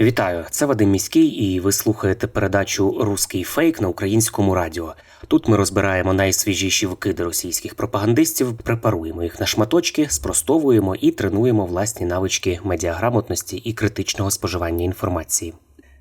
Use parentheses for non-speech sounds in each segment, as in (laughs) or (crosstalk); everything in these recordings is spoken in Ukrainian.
Вітаю, це Вадим Міський, і ви слухаєте передачу Руський фейк на українському радіо. Тут ми розбираємо найсвіжіші вкиди російських пропагандистів, препаруємо їх на шматочки, спростовуємо і тренуємо власні навички медіаграмотності і критичного споживання інформації.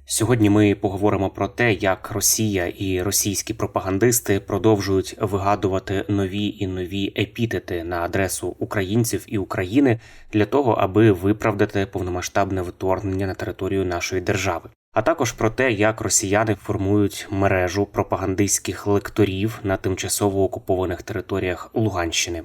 Сьогодні ми поговоримо про те, як Росія і російські пропагандисти продовжують вигадувати нові і нові епітети на адресу українців і України для того, аби виправдати повномасштабне вторгнення на територію нашої держави. А також про те, як росіяни формують мережу пропагандистських лекторів на тимчасово окупованих територіях Луганщини.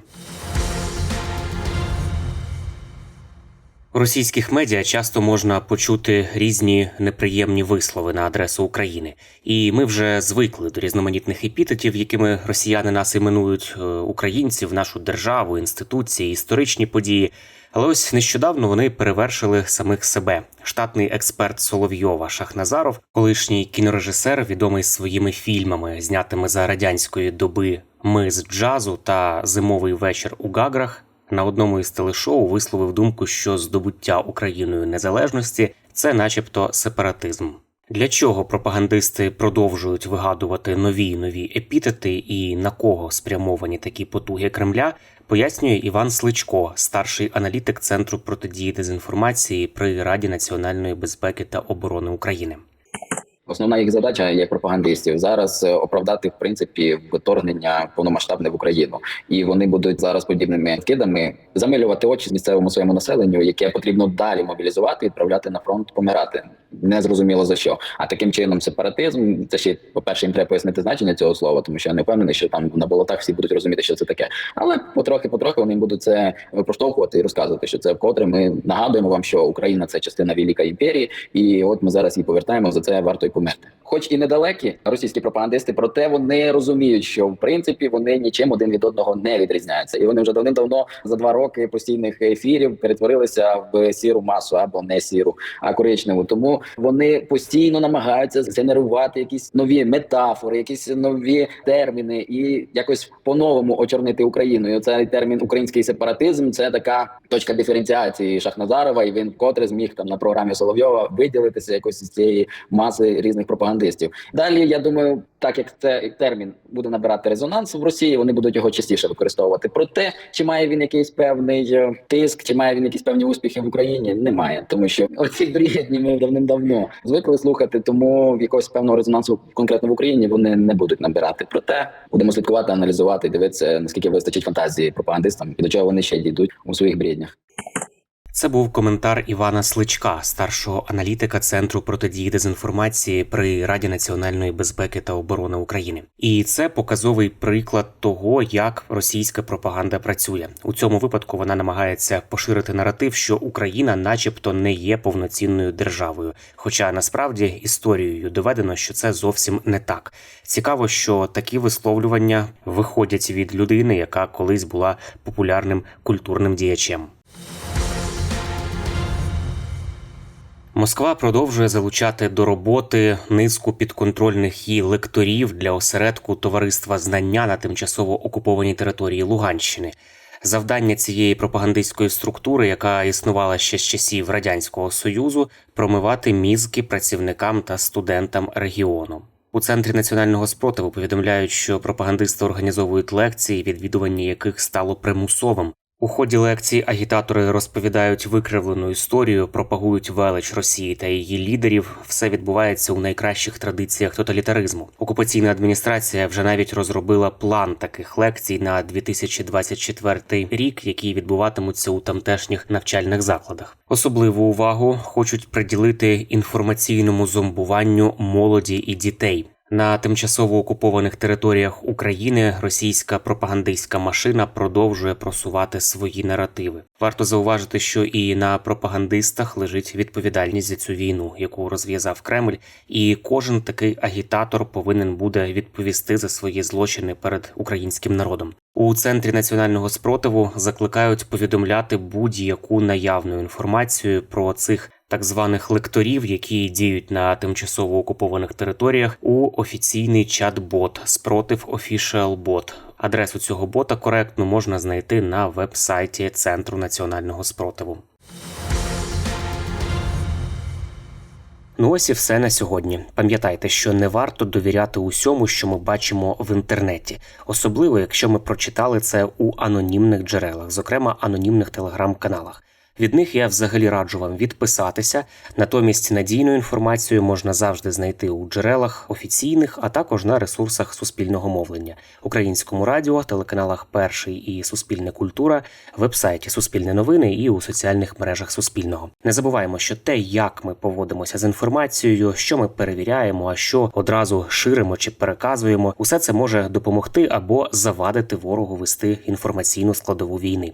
У російських медіа часто можна почути різні неприємні вислови на адресу України, і ми вже звикли до різноманітних епітетів, якими росіяни нас іменують е, українців, нашу державу, інституції, історичні події. Але ось нещодавно вони перевершили самих себе. Штатний експерт Соловйова Шахназаров, колишній кінорежисер, відомий своїми фільмами, знятими за радянської доби Ми з джазу та Зимовий вечір у Гаграх на одному із телешоу висловив думку, що здобуття Україною незалежності це, начебто, сепаратизм. Для чого пропагандисти продовжують вигадувати нові нові епітети і на кого спрямовані такі потуги Кремля, пояснює Іван Сличко, старший аналітик Центру протидії дезінформації при Раді національної безпеки та оборони України. Основна їх задача як пропагандистів зараз е, оправдати в принципі вторгнення повномасштабне в Україну, і вони будуть зараз подібними кидами замилювати очі місцевому своєму населенню, яке потрібно далі мобілізувати, відправляти на фронт, помирати. Не зрозуміло за що. А таким чином, сепаратизм це ще по перше, їм треба пояснити значення цього слова, тому що я не впевнений, що там на болотах всі будуть розуміти, що це таке. Але потрохи, потрохи вони будуть це проштовхувати і розказувати, що це вкотре ми нагадуємо вам, що Україна це частина Великої імперії, і от ми зараз її повертаємо. За це варто й померти. Хоч і недалекі російські пропагандисти, проте вони розуміють, що в принципі вони нічим один від одного не відрізняються, і вони вже давним-давно за два роки постійних ефірів перетворилися в сіру масу або не сіру, а коричневу. Тому вони постійно намагаються згенерувати якісь нові метафори, якісь нові терміни, і якось по-новому очорнити Україну. І цей термін український сепаратизм це така точка диференціації Шахназарова, і він вкотре зміг там на програмі Соловйова виділитися якось із цієї маси різних пропагандистів. Далі я думаю, так як цей термін буде набирати резонанс в Росії, вони будуть його частіше використовувати. Проте чи має він якийсь певний е, тиск, чи має він якісь певні успіхи в Україні? Немає, тому що оці (laughs) бредні ми давним-давно звикли слухати, тому якогось певного резонансу конкретно в Україні вони не будуть набирати. Проте будемо слідкувати, аналізувати, дивитися наскільки вистачить фантазії пропагандистам і до чого вони ще дійдуть у своїх бреднях. Це був коментар Івана Сличка, старшого аналітика Центру протидії дезінформації при Раді національної безпеки та оборони України. І це показовий приклад того, як російська пропаганда працює. У цьому випадку вона намагається поширити наратив, що Україна, начебто, не є повноцінною державою. Хоча насправді історією доведено, що це зовсім не так. Цікаво, що такі висловлювання виходять від людини, яка колись була популярним культурним діячем. Москва продовжує залучати до роботи низку підконтрольних їй лекторів для осередку товариства знання на тимчасово окупованій території Луганщини. Завдання цієї пропагандистської структури, яка існувала ще з часів радянського союзу, промивати мізки працівникам та студентам регіону. У центрі національного спротиву повідомляють, що пропагандисти організовують лекції, відвідування яких стало примусовим. У ході лекцій агітатори розповідають викривлену історію, пропагують велич Росії та її лідерів. Все відбувається у найкращих традиціях тоталітаризму. Окупаційна адміністрація вже навіть розробила план таких лекцій на 2024 рік, які відбуватимуться у тамтешніх навчальних закладах. Особливу увагу хочуть приділити інформаційному зомбуванню молоді і дітей. На тимчасово окупованих територіях України російська пропагандистська машина продовжує просувати свої наративи. Варто зауважити, що і на пропагандистах лежить відповідальність за цю війну, яку розв'язав Кремль, і кожен такий агітатор повинен буде відповісти за свої злочини перед українським народом. У центрі національного спротиву закликають повідомляти будь-яку наявну інформацію про цих так званих лекторів, які діють на тимчасово окупованих територіях, у офіційний чат-бот спротив Official Bot. Адресу цього бота коректно можна знайти на веб-сайті Центру національного спротиву. Ну ось і все на сьогодні. Пам'ятайте, що не варто довіряти усьому, що ми бачимо в інтернеті, особливо якщо ми прочитали це у анонімних джерелах, зокрема анонімних телеграм-каналах. Від них я взагалі раджу вам відписатися. Натомість надійну інформацію можна завжди знайти у джерелах офіційних, а також на ресурсах суспільного мовлення, українському радіо, телеканалах Перший і Суспільне культура, вебсайті Суспільне новини і у соціальних мережах Суспільного. Не забуваємо, що те, як ми поводимося з інформацією, що ми перевіряємо, а що одразу ширимо чи переказуємо, усе це може допомогти або завадити ворогу вести інформаційну складову війни.